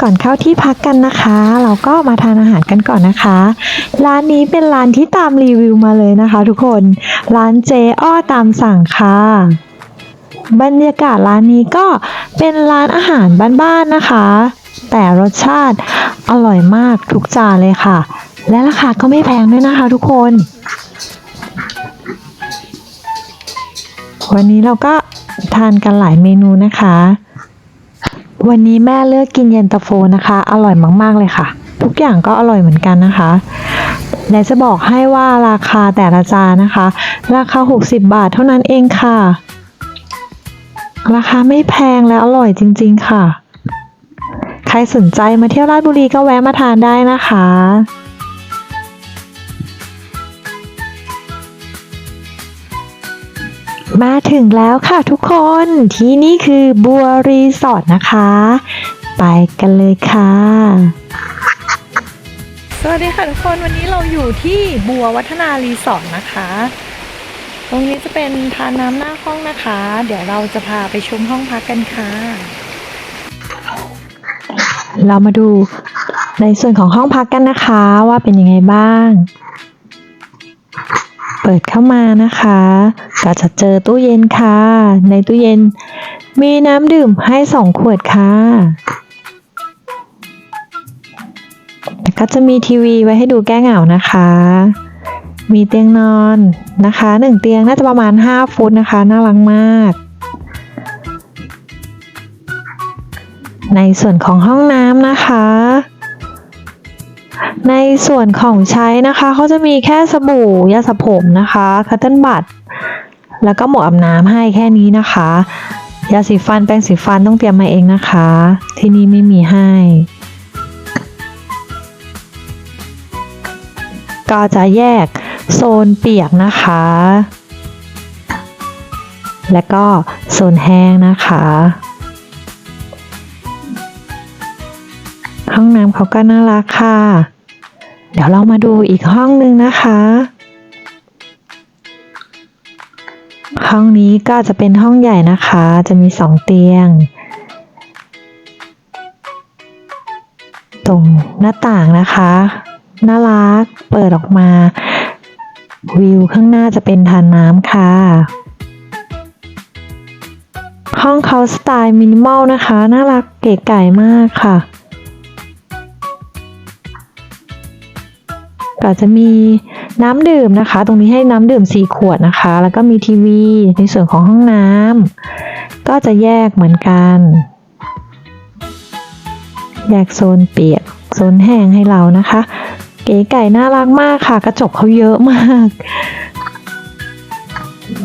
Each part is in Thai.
ก่อนเข้าที่พักกันนะคะ เราก็มาทานอาหารกันก่อนนะคะ ร้านนี้เป็นร้านที่ตามรีวิวมาเลยนะคะ ทุกคน ร้านเจอ้อตามสั่งค่ะ บรรยากาศร้านนี้ก็เป็นร้านอาหารบ้านๆนะคะ แต่รสชาติอร่อยมากทุกจานเลยค่ะ และราคาก็ไม่แพงด้วยนะคะ ทุกคน วันนี้เราก็ทานกันหลายเมนูนะคะ วันนี้แม่เลือกกินเย็นตาโฟนะคะ อร่อยมาก ๆ เลยค่ะ ทุกอย่างก็อร่อยเหมือนกันนะคะและจะบอกให้ว่าราคาแต่ละจานนะคะ ราคา 60 บาทเท่านั้นเองค่ะ ราคาไม่แพงและอร่อยจริง ๆ ค่ะ ใครสนใจมาเที่ยวราชบุรีก็แวะมาทานได้นะคะ มาถึงแล้วค่ะทุกคนที่นี่คือบัวรีสอร์ทนะคะ ไปกันเลยค่ะ สวัสดีค่ะทุกคนวันนี้เราอยู่ที่บัววัฒนารีสอร์ทนะคะ ตรงนี้จะเป็นทานน้ำหน้าห้องนะคะ เดี๋ยวเราจะพาไปชมห้องพักกันค่ะ เรามาดูในส่วนของห้องพักกันนะคะว่าเป็นยังไงบ้าง เปิดเข้ามานะคะ ก็จะเจอตู้เย็นค่ะ ในตู้เย็น มีน้ำดื่มให้สองขวดค่ะแล้วก็จะมีทีวีไว้ให้ดูแก้เหงานะคะ มีเตียงนอนนะคะหนึ่งเตียงน่าจะประมาณ 5 ฟุตนะคะ น่ารักมาก ในส่วนของห้องน้ำนะคะ ในส่วนของใช้นะคะเขาจะมีแค่สบู่ยาสระผมนะคะคัตเติ้ลบัตแล้วก็หมวกอาบน้ำให้แค่นี้นะคะ ยาสีฟันแปรงสีฟันต้องเตรียมมาเองนะคะ ที่นี่ไม่มีให้ ก็จะแยกโซนเปียกนะคะ และก็โซนแห้งนะคะ ห้องน้ำเขาก็น่ารักค่ะ ดี๋ยวเรามาดูอีกห้องหนึ่งนะคะ ห้องนี้ก็จะเป็นห้องใหญ่นะคะ จะมีสองเตียง ตรงหน้าต่างนะคะน่ารักเปิดออกมา วิวข้างหน้าจะเป็นทานน้ำค่ะ ห้องเขาสไตล์มินิมอลนะคะ น่ารักเก๋ไก่มากค่ะ ก็จะมีน้ำดื่มนะคะ ตรงนี้ให้น้ำดื่ม 4 ขวดนะคะ แล้วก็มีทีวี ในส่วนของห้องน้ำก็จะแยกเหมือนกัน แยกโซนเปียก โซนแห้งให้เรานะคะ เก๋ไก่น่ารักมากค่ะ กระจกเขาเยอะมาก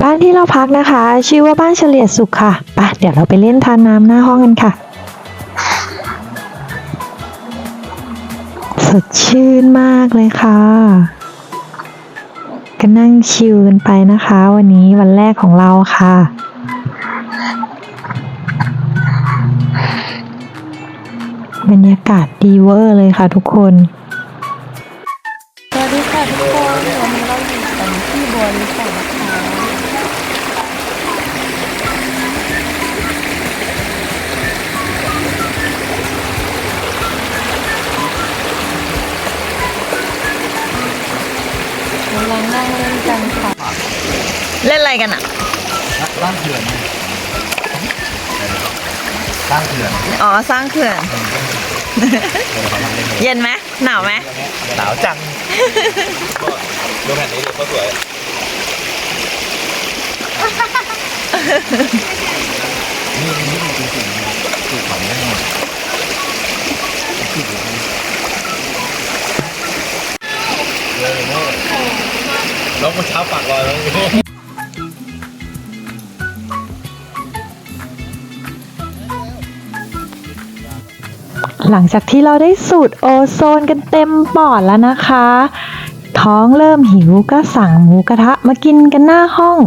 บ้านที่เราพักนะคะ ชื่อว่าบ้านเฉลียสุขค่ะ ไปเดี๋ยวเราไปเล่นทานน้ำหน้าห้องกันค่ะ ดชื่นมากเลยค่ะ ก็นั่งชิลกันไปนะคะ วันนี้วันแรกของเราค่ะ บรรยากาศดีเวอร์เลยค่ะทุกคนสวัสดีค่ะทุกคนวันนี้เราอยู่กันที่บัวรีสอ ล่นอะไรกันอะสร้างเขื่อนสร้างเขื่อนอ๋อสร้างเขื่อน เย็นไหมหนาวไหมหนาวจังดูแผ่นนี้ดูเขาสวยนี่นี่จริงๆคือของแน่นอนเลยโม่แล้วเมื่อเช้าปากลอยแล้ว หลังจากที่เราได้สูดโอโซนกันเต็มปอดแล้วนะคะ ท้องเริ่มหิวก็สั่งหมูกระทะมากินกันหน้าห้อง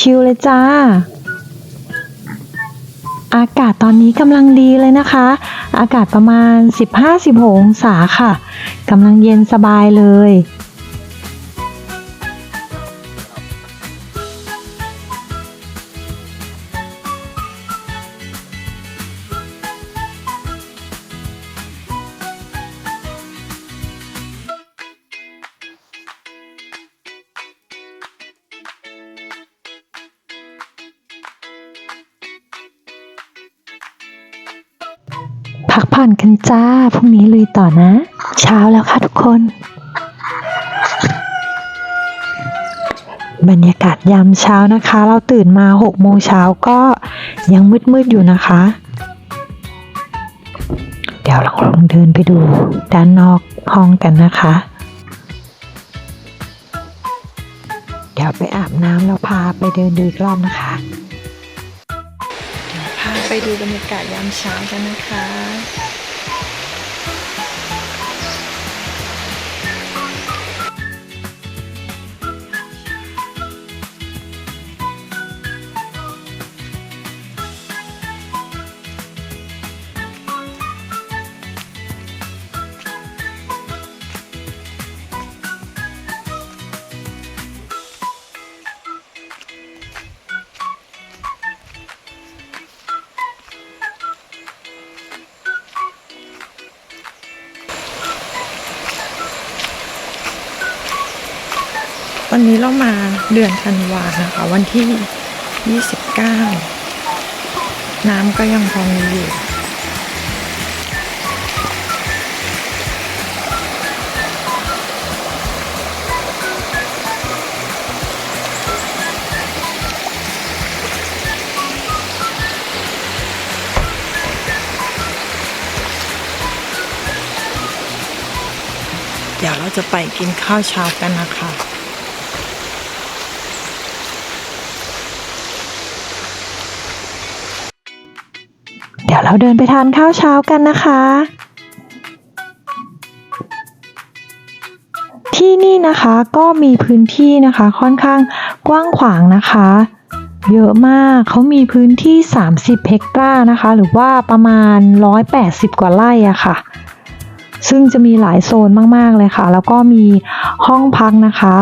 ชิวๆเลยจ้า อากาศตอนนี้กำลังดีเลยนะคะ อากาศประมาณ 15-16องศาค่ะกำลังเย็นสบายเลย พันกันจ้า พรุ่งนี้ลุยต่อนะ เช้าแล้วค่ะทุกคน บรรยากาศยามเช้านะคะ เราตื่นมา6โมงเช้าก็ยังมืดๆอยู่นะคะ เดี๋ยวเราลองเดินไปดูด้านนอกห้องกันนะคะ เดี๋ยวไปอาบน้ำแล้วพาไปเดินดูอีกรอบนะคะพาไปดูบรรยากาศยามเช้ากันนะคะ วันนี้เรามาเดือนธันวานะคะ วันที่ 29 น้ำก็ยังพอมีอยู่เดี๋ยวเราจะไปกินข้าวเช้ากันนะคะ เราเดินไปทานข้าวเช้ากันนะคะ ที่นี่นะคะก็มีพื้นที่นะคะค่อนข้างกว้างขวางนะคะ เยอะมากเขามีพื้นที่ 30 เฮกตาร์นะคะ หรือว่าประมาณ 180 กว่าไร่อะค่ะ ซึ่งจะมีหลายโซนมาก ๆ เลยค่ะ แล้วก็มีห้องพักนะคะ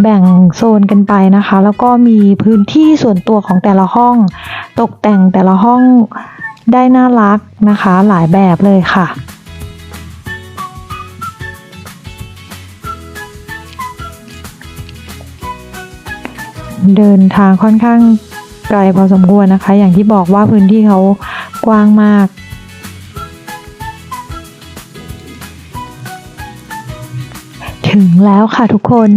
แบ่งโซนกันไปนะคะ แล้วก็มีพื้นที่ส่วนตัวของแต่ละห้อง ตกแต่งแต่ละห้องได้น่ารักนะคะ หลายแบบเลยค่ะ เดินทางค่อนข้างไกลพอสมควรนะคะ อย่างที่บอกว่าพื้นที่เขากว้างมากถึงแล้วค่ะทุกคน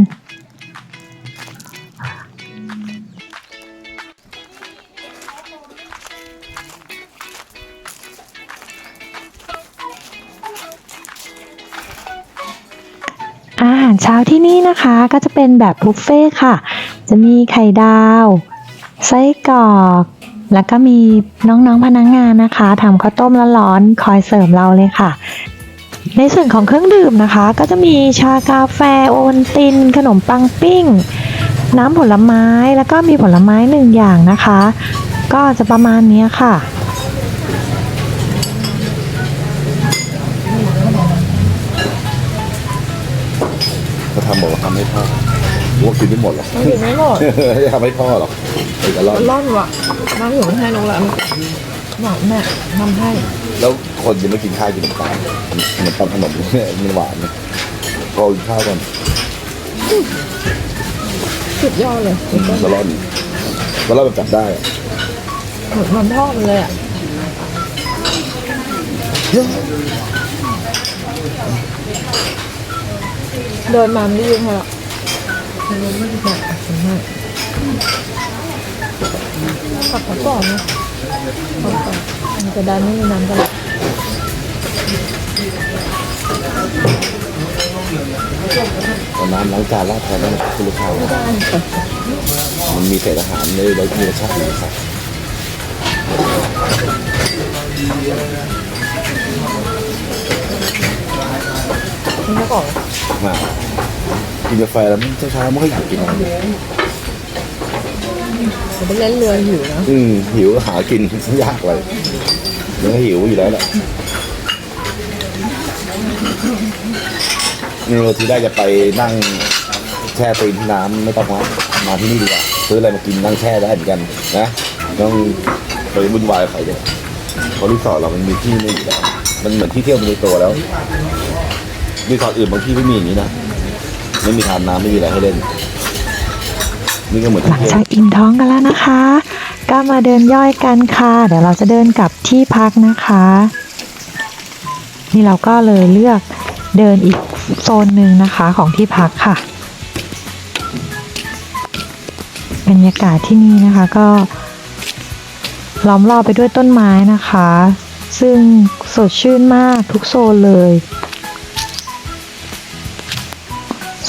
อาหารเช้าที่นี่นะคะก็จะเป็นแบบบุฟเฟ่ค่ะ จะมีไข่ดาวไส้กรอก แล้วก็มีน้องๆพนักงงานนะคะทำข้าวต้มร้อนๆคอยเสิร์ฟเราเลยค่ะ ในส่วนของเครื่องดื่มนะคะ ก็จะมีชากาแฟโอวัลติน ขนมปังปิ้ง น้ำผลไม้แล้วก็มีผลไม้หนึ่งอย่างนะคะ ก็จะประมาณนี้ค่ะ ทำบอกว่าทำให้พ่อรู้ว่ากินไม่หมดหรอกมันอยู่ไม่หมดไม่ทำให้พ่อหรอกไอ้กระรอนร่อนว่ะน้ำอยู่ให้น้องละบอกแม่ทำให้ แล้วคนยังไม่กินข้าวกินน้ำตาลเหมือนตำขนมเนี่ยมันหวานเนี่ยพอกินข้าวกันสุดยอดเลยกระรอนกระรอนแบบจับได้อะเหมือนมันทอดเลยอะเดินมาไม่ยืนให้หรอกเดินไม่ได้แบบคุณแม่ขับเขาก่อนนะขับก่อนมันจะได้ไม่มีน้ำกันตอนน้ำล้างจานราดแทนได้ไหมคุณลูกค้าได้ค่ะมันมีเศษอาหารเลยแล้วมีรสชาติดีครับนี่ก็ก่อนมา กินกาแฟแล้วมันเช้าๆไม่ค่อยอยากกินจะไปเล่นเรือหิวนะอืมหิวหากินยากเลยมันก็หิวอยู่แล้วแหละนี่เราที่ได้จะไปนั่งแช่ตีนที่น้ำไม่ต้องมามาที่นี่ดีกว่าซื้ออะไรมากินนั่งแช่ได้เหมือนกันนะต้องไปวุ่นวายใครเนี่ยเพราะรีสอร์ทเรามันมีที่ไม่อยู่แล้วมันเหมือนที่เที่ยวมันในตัวแล้วรีสอร์ทอื่นบางที่ไม่มีอย่างนี้นะ ไม่มีทานน้ำไม่มีอะไรให้เล่น นี่ก็เหมือนหลังจากอิ่มท้องกันแล้วนะคะ ก็มาเดินย่อยกันค่ะ เดี๋ยวเราจะเดินกลับที่พักนะคะ นี่เราก็เลยเลือกเดินอีกโซนหนึ่งนะคะของที่พักค่ะบรรยากาศที่นี่นะคะก็ล้อมรอบไปด้วยต้นไม้นะคะ ซึ่งสดชื่นมากทุกโซนเลย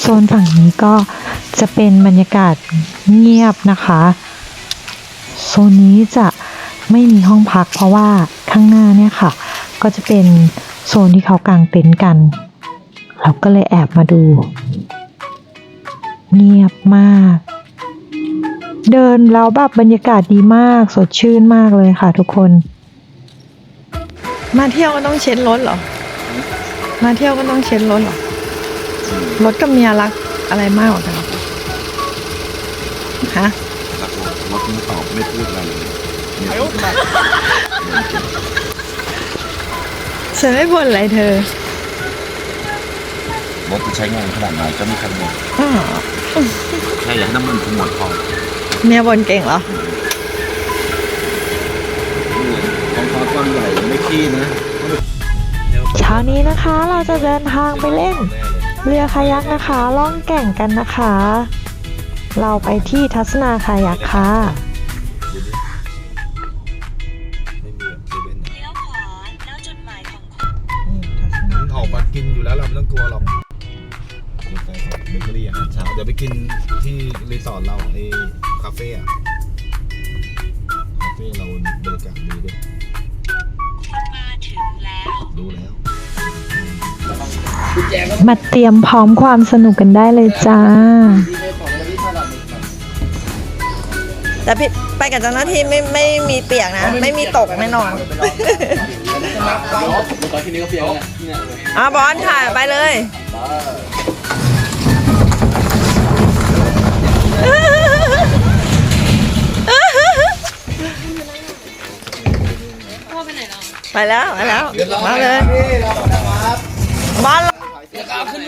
ซนฝั่งนี้ก็จะเป็นบรรยากาศเงียบนะคะ โซนนี้จะไม่มีห้องพักเพราะว่าข้างหน้าเนี่ยค่ะ ก็จะเป็นโซนที่เขากางเต็นท์กัน เราก็เลยแอบมาดู เงียบมาก เดินแล้วแบบบรรยากาศดีมากสดชื่นมากเลยค่ะทุกคน มาเที่ยวก็ต้องเช็ดรถเหรอ มาเที่ยวก็ต้องเช็ดรถเหรอ รถกับเมียรักอะไรมากกว่ากันฮะรักรถรถไม่ตอบไม่พูดอะไรเลยเนี่ยฉันไม่บ่นอะไรเธอรถจะใช้งานขนาดไหนก็ไม่คันหมดอ้อแค่อยากให้น้ำมันขมวดพอเมียบ่นเก่งเหรอของฟ้าก้อนใหญ่ไม่ขี้นะเช้านี้นะคะเราจะเดินทางไปเล่นแน่ เลยเรือคายักนะคะ ล่องแก่งกันนะคะ เราไปที่ทัศนาคายักค่ะไม่มีแบบเซเว่นเลี้ยวขวาแล้วจุดหมายของคุณนี่ทัศนามันออกมากินอยู่แล้วเราไม่ต้องกลัวหรอกกาแฟสดเบเกอรี่อาหารเช้าเดี๋ยวไปกินที่รีสอร์ทเราไอ้คาเฟ่อะคาเฟ่เราบริการดีด้วย มาเตรียมพร้อมความสนุกกันได้เลยจ้า แต่พี่ไปกับเจ้าหน้าที่ไม่ไม่มีเปียกนะ ไม่มีตกแน่นอนอะบอลถ่ายไปเลยไปแล้ว ไปแล้ว มาเลยบอล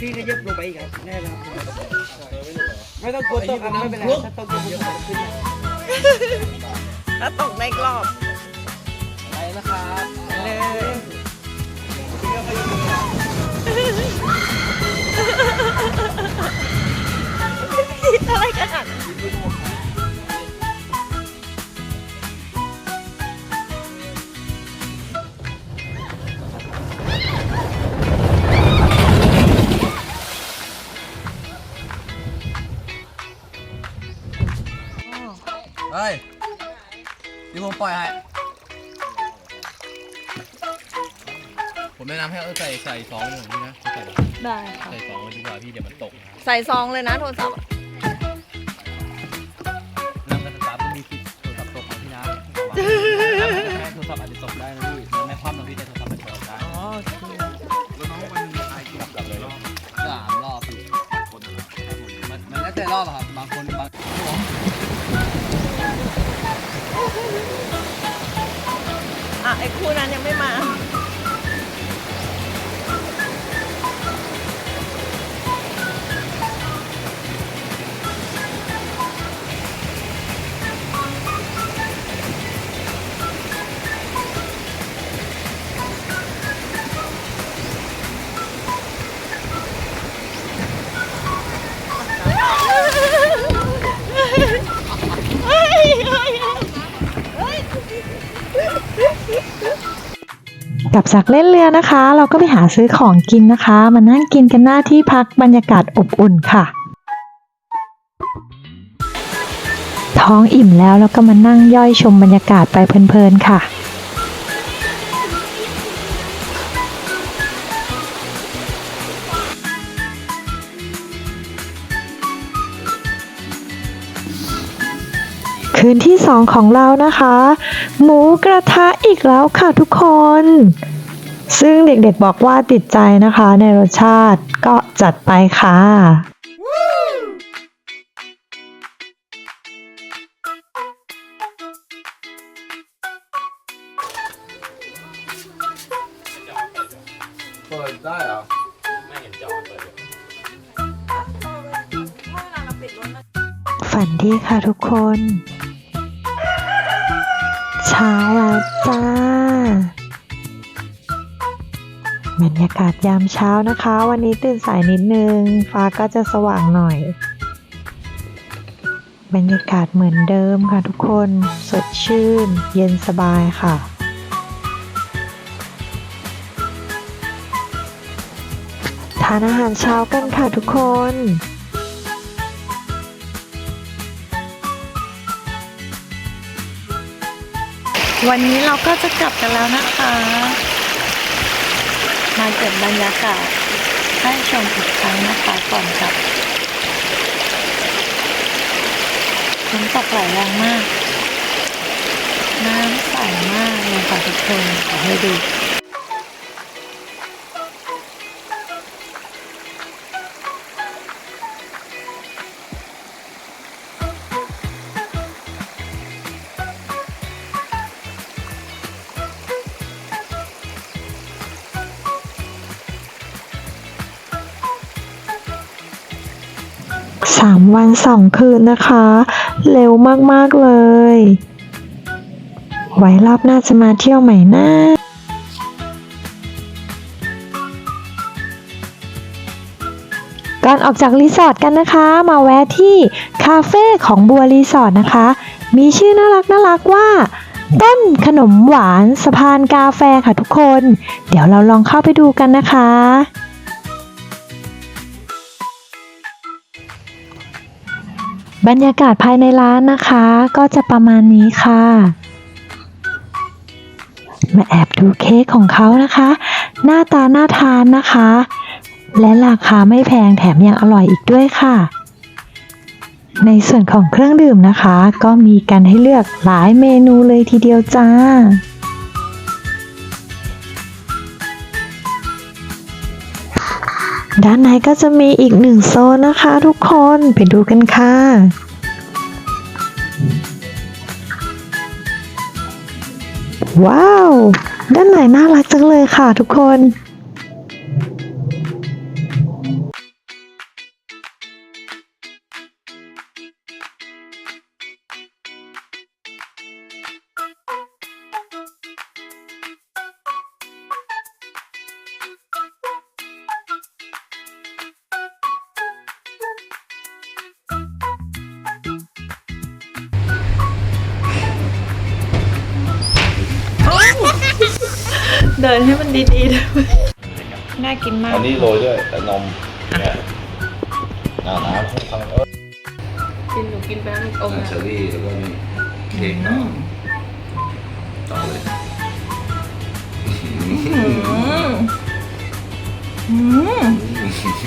พี่ก็เย็บลงไปอีกครับแน่แล้วไม่ต้องกลัวตกนะไม่เป็นไรถ้าตกจะเยอะขึ้นถ้าตกในกรอบไปนะครับเลยอะไรกัน เฮ้ยเดี๋ยวผมปล่อยให้ ผมแนะนำให้เอาใส่ใส่ซองหนึ่งนี่นะใส่ได้ค่ะ ใส่ซองไว้ดีกว่าพี่เดี๋ยวมันตกนะใส่ซองเลยนะโทรศัพท์อะน้ำกระสาต้องมีสิทธิ์โทรศัพท์ตกนะพี่นะระวังแม่โทรศัพท์อาจจะตกได้นะพี่มันไม่คว่ำนะพี่แต่โทรศัพท์มันตกได้อ๋อโอเคแล้วน้องมันไอ้กลับกลับเลยเหรอสามรอบพี่มันมันแล้วแต่รอบอะครับบางคนบาง อะไอ้คู่นั้นยังไม่มา กับจากเล่นเรือนะคะ เราก็ไปหาซื้อของกินนะคะ มานั่งกินกันหน้าที่พักบรรยากาศอบอุ่นค่ะ ท้องอิ่มแล้วแล้วก็มานั่งย่อยชมบรรยากาศไปเพลินๆค่ะ คืนที่สองของเรานะคะ หมูกระทะอีกแล้วค่ะทุกคน ซึ่งเด็กๆบอกว่าติดใจนะคะในรสชาติก็จัดไปค่ะ เปิดได้เหรอฝันดีค่ะทุกคน เช้าแล้วจ้า บรรยากาศยามเช้านะคะ วันนี้ตื่นสายนิดนึง ฟ้าก็จะสว่างหน่อย บรรยากาศเหมือนเดิมค่ะทุกคน สดชื่น เย็นสบายค่ะทานอาหารเช้ากันค่ะทุกคน วันนี้เราก็จะกลับกันแล้วนะคะ มาเก็บบรรยากาศให้ชมอีกครั้งนะคะก่อนกลับน้ำตกไหลแรงมาก น้ำใสมากเลยค่ะทุกคนขอให้ดู สองคืนนะคะ เร็วมากๆเลย ไว้รอบหน้าจะมาเที่ยวใหม่นะก่อนออกจากรีสอร์ทกันนะคะ มาแวะที่คาเฟ่ของบัวรีสอร์ทนะคะ มีชื่อน่ารักน่ารักว่า ต้นขนมหวานสะพานกาแฟค่ะทุกคน เดี๋ยวเราลองเข้าไปดูกันนะคะ บรรยากาศภายในร้านนะคะ ก็จะประมาณนี้ค่ะ มาแอบดูเค้กของเขานะคะ หน้าตาน่าทานนะคะ และราคาไม่แพงแถมยังอร่อยอีกด้วยค่ะ ในส่วนของเครื่องดื่มนะคะ ก็มีกันให้เลือกหลายเมนูเลยทีเดียวจ้า ด้านในก็จะมีอีกหนึ่งโซนนะคะทุกคนไปดูกันค่ะว้าว ด้านในน่ารักจังเลยค่ะทุกคน เดินให้มันดีๆด้วยน่ากินมาก อันนี้โรยด้วย แต่นมเนี่ยอ่าน้ำข้างๆเออกินหนูกินไปแล้วอมเชอรี่แล้วก็นี่เค้กต่อต่อเลย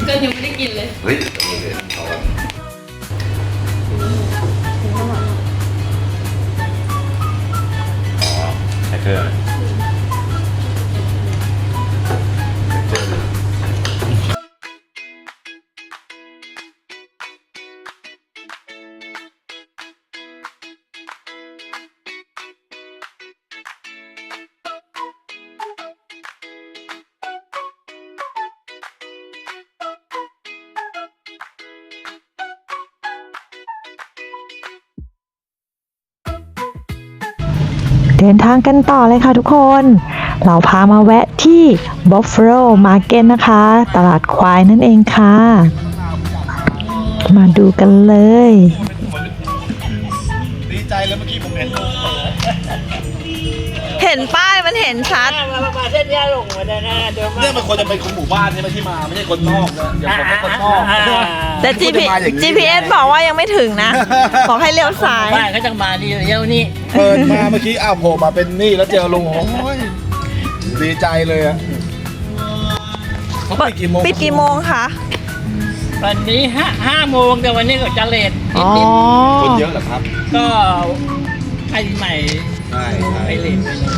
ก็ยังไม่ได้กินเลย เฮ้ยโอเคเอาละ เดินทางกันต่อเลยค่ะทุกคน เราพามาแวะที่ Buffalo Market นะคะ ตลาดควายนั่นเองค่ะ มาดูกันเลย ดีใจเลยเมื่อกี้ผมเห็นลูกเห็นป้ายมันเห็นชัดเนี่ยมันควรจะเป็นคนหมู่บ้านใช่ไหมที่มาไม่ใช่คนนอกนะอย่าผมเป็นคนนอก แต่มันควรจะมาอย่างนี้ GPS บอกว่ายังไม่ถึงนะ บอกให้เลี้ยวซ้าย บ้านก็จะมาดีเดี๋ยวนี้ เปิดมาเมื่อกี้อ้าวโผล่มาเป็นนี่แล้วเจอลุงโอ้ยดีใจเลยอะเขาปิดกี่โมงปิดกี่โมงคะวันนี้ห้าห้าโมงแต่วันนี้ก็จะเลทอ๋อนิดคนเยอะเหรอครับๆก็ไอ้ใหม่ใช่ใช่ไปเลทไปหน่อย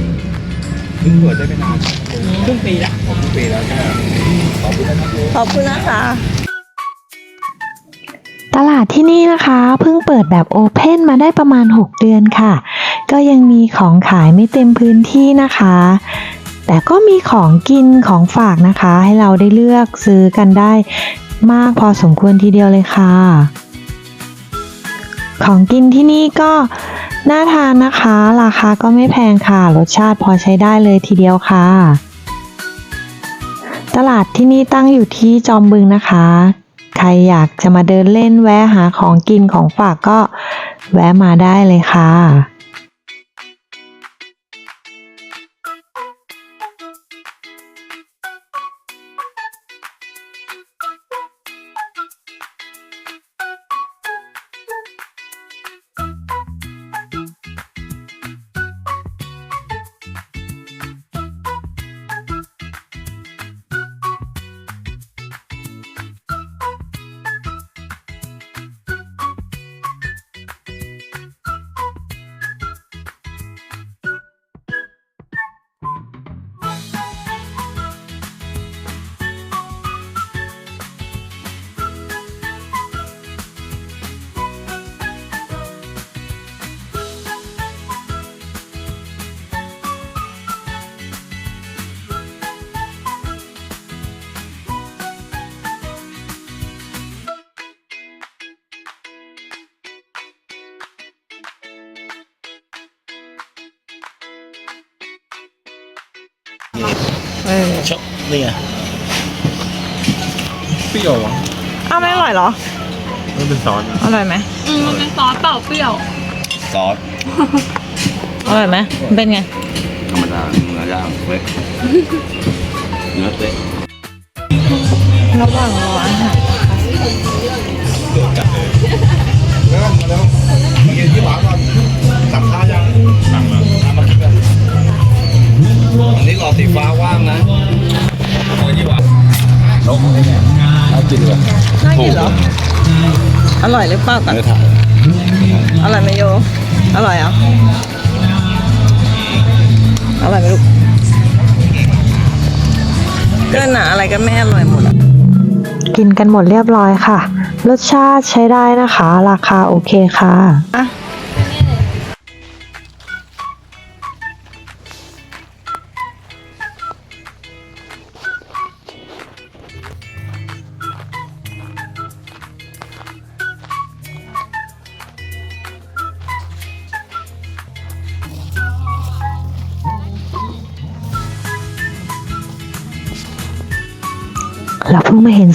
เพิ่งเปิดได้ไม่นานครึ่งปีละผมครึ่งปีแล้วใช่ขอบคุณนะครับขอบคุณนะคะตลาดที่นี่นะคะเพิ่งเปิดแบบโอเพนมาได้ประมาณ 6 เดือนค่ะ ก็ยังมีของขายไม่เต็มพื้นที่นะคะ แต่ก็มีของกินของฝากนะคะ ให้เราได้เลือกซื้อกันได้มากพอสมควรทีเดียวเลยค่ะ ของกินที่นี่ก็น่าทานนะคะ ราคาก็ไม่แพงค่ะ รสชาติพอใช้ได้เลยทีเดียวค่ะ ตลาดที่นี่ตั้งอยู่ที่จอมบึงนะคะ ใครอยากจะมาเดินเล่นแวะหาของกินของฝากก็แวะมาได้เลยค่ะ ชอบนี่ไงเปรี้ยวอะอ้าวไม่อร่อยเหรอ มันเป็นซอสอร่อยไหมอืมมันเป็นซอสเปล่าเปรี้ยว ซอสอร่อยไหมมันเป็นไง ธรรมดาเนื้อย่างเว้ยเนื้อเต๊ะระหว่างรออาหารแล้วมาแล้วมากินที่หวานก่อนสั่งข้าวยังสั่งแล้วมากินกันอันนี้รอสีฟ้าว่างนะเอาที่หวา นนกน่ากินเลยน่ากินเหรอ อร่อยหรือเปล่าก่อนเนื้อถ่ายอร่อยไหมโย อร่อยเหรอะอร่อยไหมลูกเกินหนาอะไรก็ไม่อร่อยหมดอะกินกันหมดเรียบร้อยค่ะ รสชาติใช้ได้นะคะ ราคาโอเคค่ะ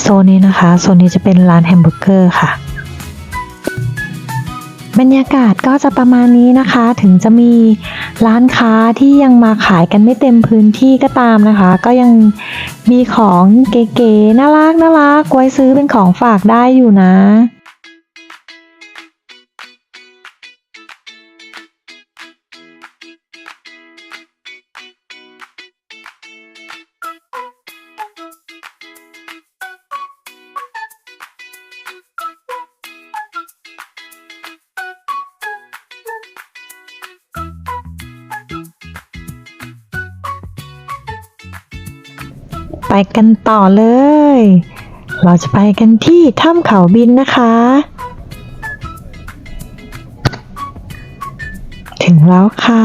โซนนี้นะคะโซนนี้จะเป็นร้านแฮมเบอร์เกอร์ค่ะ บรรยากาศก็จะประมาณนี้นะคะ ถึงจะมีร้านค้าที่ยังมาขายกันไม่เต็มพื้นที่ก็ตามนะคะ ก็ยังมีของเก๋ๆน่ารักน่ารักไว้ซื้อเป็นของฝากได้อยู่นะ ไปกันต่อเลย เราจะไปกันที่ถ้ำเขาบินนะคะ ถึงแล้วค่ะ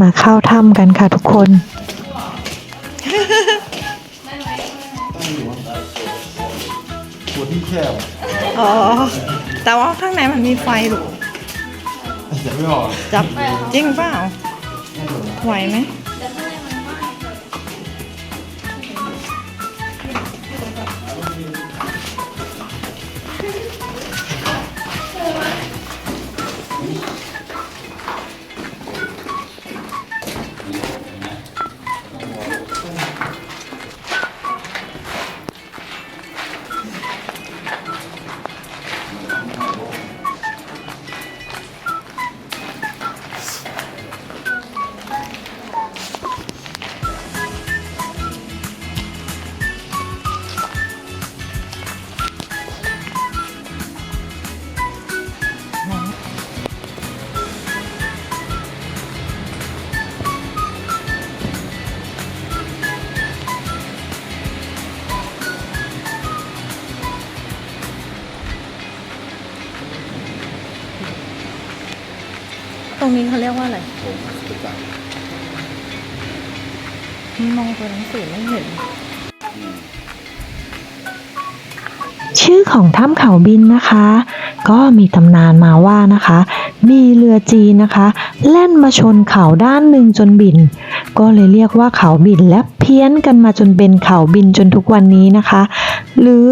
มาเข้าถ้ำกันค่ะทุกคน ตัวที่แคบอ๋อ แต่ว่าข้างในมันมีไฟหรือจะไม่ออกจับจริงเปล่าไหวไหม นี้เขาเรียกว่าอะไรมองตัวหนังสือไม่เห็น ชื่อของถ้ำเขาบินนะคะ ก็มีตำนานมาว่านะคะ มีเรือจีนนะคะแล่นมาชนเขาด้านหนึ่งจนบิน ก็เลยเรียกว่าเขาบินและเพี้ยนกันมาจนเป็นเขาบินจนทุกวันนี้นะคะ หรือ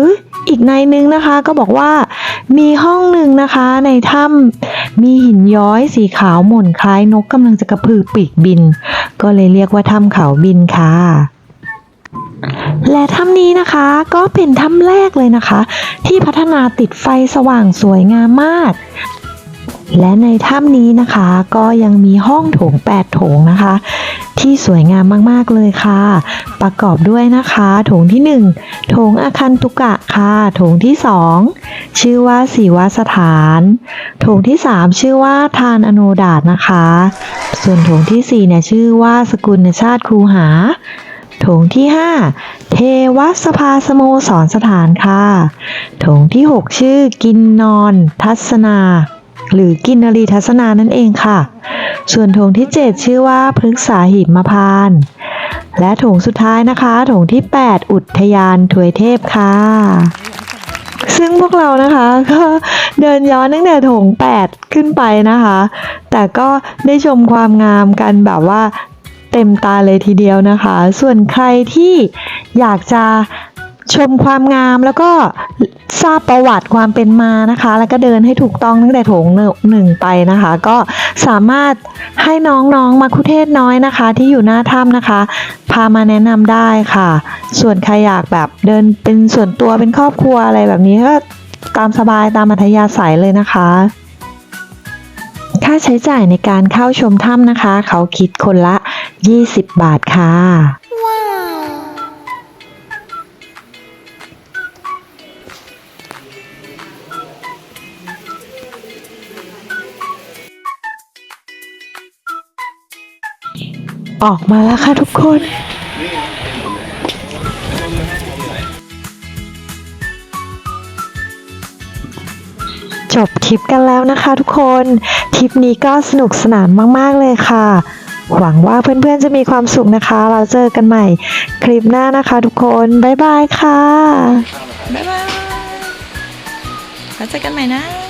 อีกในหนึงนะคะก็บอกว่า มีห้องหนึ่งนะคะในถ้ำมีหินย้อยสีขาวหม่นคล้ายนกกำลังจะกระพือปีกบิน ก็เลยเรียกว่าถ้ำเขาบินค่ะ และถ้ำนี้นะคะก็เป็นถ้ำแรกเลยนะคะ ที่พัฒนาติดไฟสว่างสวยงามมาก และในถ้ำนี้นะคะก็ยังมีห้องโถง 8 โถงนะคะ ที่สวยงามมากๆเลยค่ะ ประกอบด้วยนะคะโถงที่ 1 โถงอาคันตุกะค่ะโถงที่ 2 ชื่อว่าสีวสถาน โถงที่ 3 ชื่อว่าทานอโนดาตนะคะ ส่วนโถงทีสี่4เนี่ยชื่อว่าสกุลชาติครูหา โถงที่ 5 เทวสภาสโมสรสถานค่ะ โถงที่ 6 ชื่อกินนอน ทัศนา หรือกินนรีทัศนานั่นเองค่ะ ส่วนโถงที่ 7 ชื่อว่าพฤกษาหิมพาน และโถงสุดท้ายนะคะ โถงที่ 8 อุทยานถวยเทพค่ะซึ่งพวกเรานะคะก็เดินย้อนตั้งแต่โถง 8 ขึ้นไปนะคะ แต่ก็ได้ชมความงามกันแบบว่าเต็มตาเลยทีเดียวนะคะ ส่วนใครที่อยากจะ ชมความงามแล้วก็ทราบประวัติความเป็นมานะคะ แล้วก็เดินให้ถูกต้องตั้งแต่โถงหนึ่งไปนะคะ ก็สามารถให้น้องๆมาคุเทศน้อยนะคะ ที่อยู่หน้าถ้ำนะคะ พามาแนะนำได้ค่ะ ส่วนใครอยากแบบเดินเป็นส่วนตัวเป็นครอบครัวอะไรแบบนี้ก็ตามสบายตามอัธยาศัยเลยนะคะ ค่าใช้จ่ายในการเข้าชมถ้ำนะคะ เขาคิดคนละ 20 บาทค่ะ ออกมาแล้วค่ะทุกคน จบทริปกันแล้วนะคะทุกคนทริปนี้ก็สนุกสนานมาก ๆ เลยค่ะ หวังว่าเพื่อนๆจะมีความสุขนะคะ เราเจอกันใหม่คลิปหน้านะคะทุกคน บ๊ายบายค่ะ บ๊ายบายแล้วเจอกันใหม่นะ